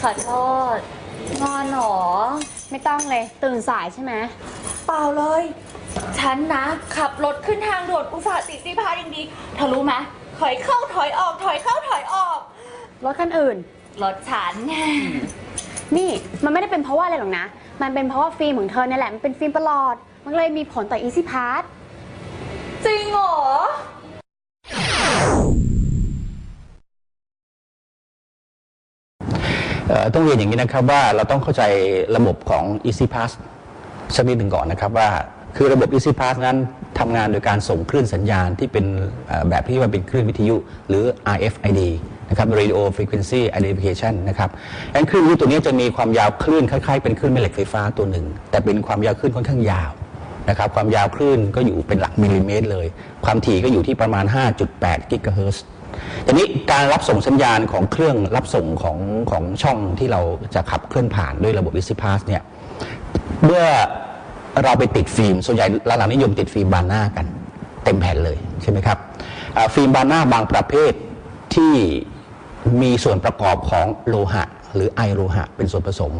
ขอโทษ งอนหนอไม่ต้องเลย ตื่นสายใช่ไหมเปล่าเลย ฉันนะ ขับรถขึ้นทางด่วนอุตส่าห์ติดซีพาสอย่างดีเธอรู้ไหมถอยเข้าถอยออกถอยเข้าถอยออก รถคันอื่น รถฉัน นี่มันไม่ได้เป็นเพราะว่าอะไรหรอกนะ มันเป็นเพราะว่าฟิล์มของเธอเนี่ยแหละ มันเป็นฟิล์มประหลอด มันเลยมีผลต่อ Easy Pass จริงเหรอ ต้องเรียนอย่างนี้นะครับว่าเราต้องเข้าใจระบบของ Easy Pass สักนิดหนึ่งก่อนนะครับว่าคือระบบ Easy Pass นั้นทำงานโดยการส่งคลื่นสัญญาณที่เป็นแบบที่ว่าเป็นคลื่นวิทยุ หรือ RFID นะครับ Radio Frequency Identification นะครับงั้นคลื่นวิทยุตัวนี้จะมีความยาวคลื่นคล้ายๆเป็นคลื่นแม่เหล็กไฟฟ้าตัวหนึ่ง แต่เป็นความยาวคลื่นค่อนข้างยาวนะครับความยาวคลื่นก็อยู่เป็นหลักมิลลิเมตรเลย ความถี่ก็อยู่ที่ประมาณ 5.8 กิกะเฮิรตซ์ ทีนี้การรับส่งสัญญาณของเครื่องรับส่งของของช่องที่เราจะขับเคลื่อนผ่านด้วยระบบ Easy Pass เนี่ยเมื่อเราไปติดฟิล์มส่วนใหญ่หลังๆนิยมติดฟิล์มบานหน้ากัน เต็มแผ่นเลยใช่ไหมครับฟิล์มบานหน้าบางประเภทที่มีส่วนประกอบของโลหะ หรือไอโลหะเป็นส่วนผสม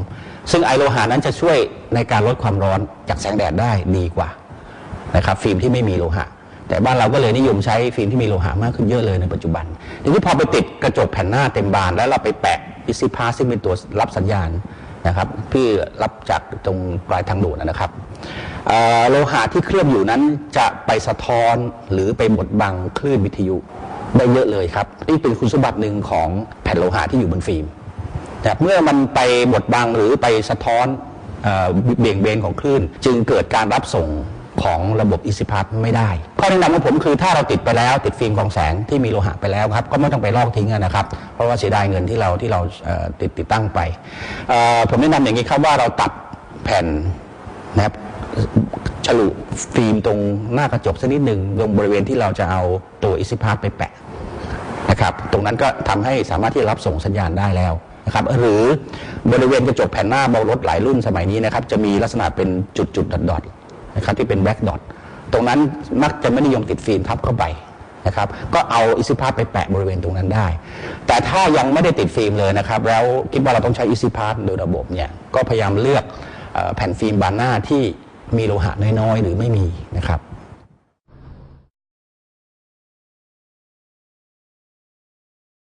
ซึ่งไอโลหะนั้นจะช่วยในการลดความร้อนจากแสงแดดได้ดีกว่านะครับฟิล์มที่ไม่มีโลหะ แต่บ้านเราก็เลยนิยมใช้ฟิล์มที่มีโลหะมากขึ้นเยอะเลยในปัจจุบันทีนี้พอไปติดกระจกแผ่นหน้าเต็มบานแล้วเราไปแปะ Easy Pass ซึ่งเป็นตัวรับสัญญาณนะครับเพื่อรับจากตรงปลายทางด่วนนะครับโลหะที่เคลือบอยู่นั้นจะไปสะท้อนหรือไปบดบังคลื่นวิทยุได้เยอะเลยครับนี่เป็นคุณสมบัติหนึ่งของแผ่นโลหะที่อยู่บนฟิล์มแต่เมื่อมันไปบดบังหรือไปสะท้อนเบี่ยงเบนของคลื่น จึงเกิดการรับส่ง ของระบบอิสิพัทไม่ได้ข้อแนะนำของผมคือถ้าเราติดไปแล้วติดฟิล์มกองแสงที่มีโลหะไปแล้วครับก็ไม่ต้องไปลอกทิ้งนะครับ เพราะว่าเสียดายเงินที่เราที่เราติดติดตั้งไป ผมแนะนำอย่างนี้ครับว่าเราตัดแผ่นนะครับฉลุฟิล์มตรงหน้ากระจกสักนิดหนึ่งตรงบริเวณที่เราจะเอาตัวอิสิพัทไปแปะนะครับตรงนั้นก็ทำให้สามารถที่รับส่งสัญญาณได้แล้วนะครับหรือบริเวณกระจกแผ่นหน้าเบารถหลายรุ่นสมัยนี้นะครับจะมีลักษณะเป็นจุดจุดดอทดอท นะครับที่เป็นแบล็กดอทตรงนั้นมักจะไม่นิยมติดฟิล์มทับเข้าไปนะครับก็เอาอิซิพาสไปแปะบริเวณตรงนั้นได้ แต่ถ้ายังไม่ได้ติดฟิล์มเลยนะครับแล้วคิดว่าเราต้องใช้อิซิพาสโดยระบบเนี่ยก็พยายามเลือกแผ่นฟิล์มบานหน้าที่มีโลหะน้อยๆ หรือไม่มีนะครับ